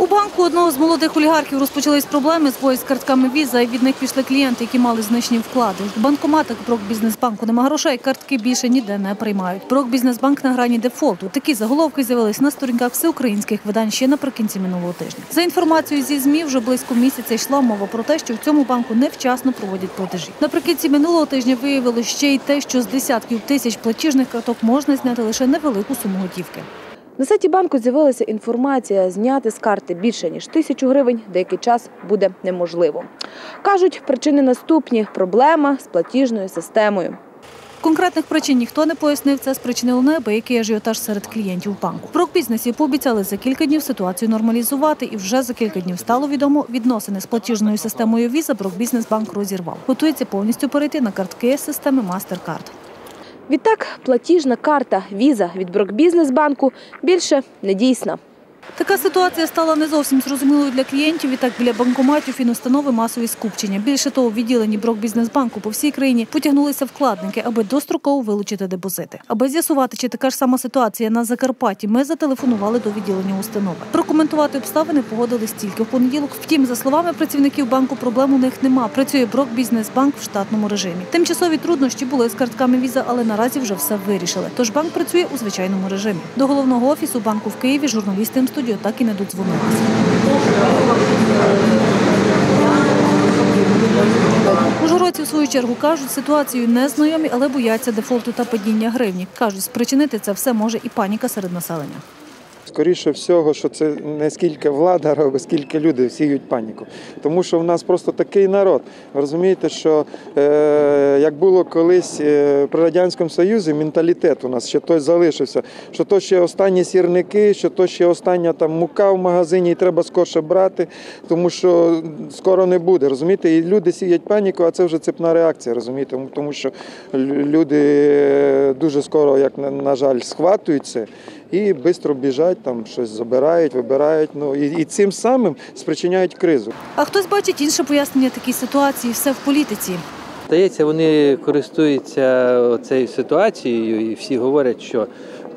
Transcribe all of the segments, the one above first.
У банку одного з молодих олігархів розпочались проблеми з бою з картками віза, і від них пішли клієнти, які мали значні вклади. В банкоматах Брокбізнесбанку нема грошей, картки більше ніде не приймають. Брокбізнесбанк на грані дефолту. Такі заголовки з'явились на сторінках всеукраїнських видань ще наприкінці минулого тижня. За інформацією зі ЗМІ, вже близько місяця йшла мова про те, що в цьому банку невчасно проводять платежі. Наприкінці минулого тижня виявилось ще й те, що з десятків тисяч платіжних карток можна зняти лише невелику суму готівки. На сайті банку з'явилася інформація, зняти з карти більше ніж тисячу гривень деякий час буде неможливо. Кажуть, причини наступні проблема з платіжною системою. Конкретних причин ніхто не пояснив. Це спричинило неабиякий ажіотаж серед клієнтів банку. В Прокбізнесі пообіцяли за кілька днів ситуацію нормалізувати, і вже за кілька днів стало відомо, відносини з платіжною системою Visa Брокбізнесбанк розірвав. Готується повністю перейти на картки системи MasterCard. Відтак, платіжна карта Віза від Брокбізнесбанку більше не дійсна. Така ситуація стала не зовсім зрозумілою для клієнтів. Відтак біля банкоматів фінустанови масові скупчення. Більше того, в відділенні Брокбізнесбанку по всій країні потягнулися вкладники, аби достроково вилучити депозити. Аби з'ясувати, чи така ж сама ситуація на Закарпатті, ми зателефонували до відділення установи. Прокоментувати обставини погодились тільки в понеділок. Втім, за словами працівників банку, проблем у них нема. Працює Брокбізнесбанк в штатному режимі. Тимчасові труднощі були з картками віза, але наразі вже все вирішили. Тож банк працює у звичайному режимі. До головного офісу банку в Києві журналісти студію так і не додзвонилися. Ужгородці, в свою чергу, кажуть, ситуацію не знайомі, але бояться дефолту та падіння гривні. Кажуть, спричинити це все може і паніка серед населення. Скоріше всього, що це не скільки влада робить, скільки люди сіють паніку. Тому що в нас просто такий народ. Ви розумієте, що е, як було колись е, при Радянському Союзі, менталітет у нас ще той залишився, що то ще останні сірники, що то ще остання там мука в магазині, і треба скорше брати, тому що скоро не буде. Розумієте, і люди сіють паніку, а це вже цепна реакція, розумієте, Тому- що люди е, дуже скоро, як на, жаль, схватують це і швидко біжать, там щось забирають, вибирають. Ну і, і цим самим спричиняють кризу. А хтось бачить інше пояснення такій ситуації, все в політиці. Здається, вони користуються цією ситуацією і всі говорять, що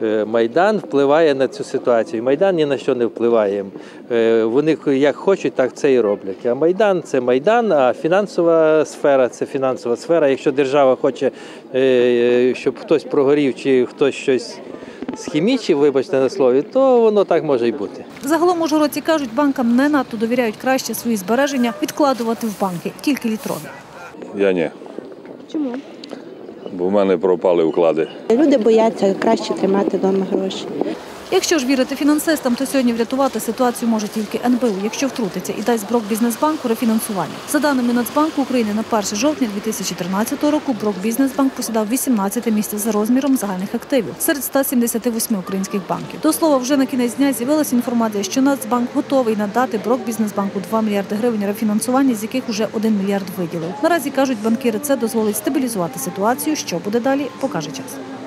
е, Майдан впливає на цю ситуацію. Майдан ні на що не впливає. Е, Вони як хочуть, так це і роблять. А Майдан це Майдан, а фінансова сфера це фінансова сфера. Якщо держава хоче, е, щоб хтось прогорів чи хтось щось схімічив, вибачте на слові, то воно так може й бути. Загалом ужгородці кажуть, банкам не надто довіряють краще свої збереження відкладувати в банки, тільки літрові. Я ні. Чому? Бо в мене пропали уклади. Люди бояться краще тримати вдома гроші. Якщо ж вірити фінансистам, то сьогодні врятувати ситуацію може тільки НБУ, якщо втрутиться і дасть Брокбізнесбанку рефінансування. За даними Нацбанку України, на 1 жовтня 2013 року Брокбізнесбанк посідав 18 місце за розміром загальних активів серед 178 українських банків. До слова, вже на кінець дня з'явилася інформація, що Нацбанк готовий надати Брокбізнесбанку 2 мільярди гривень рефінансування, з яких уже 1 мільярд виділив. Наразі кажуть банкіри, це дозволить стабілізувати ситуацію. Що буде далі, покаже час.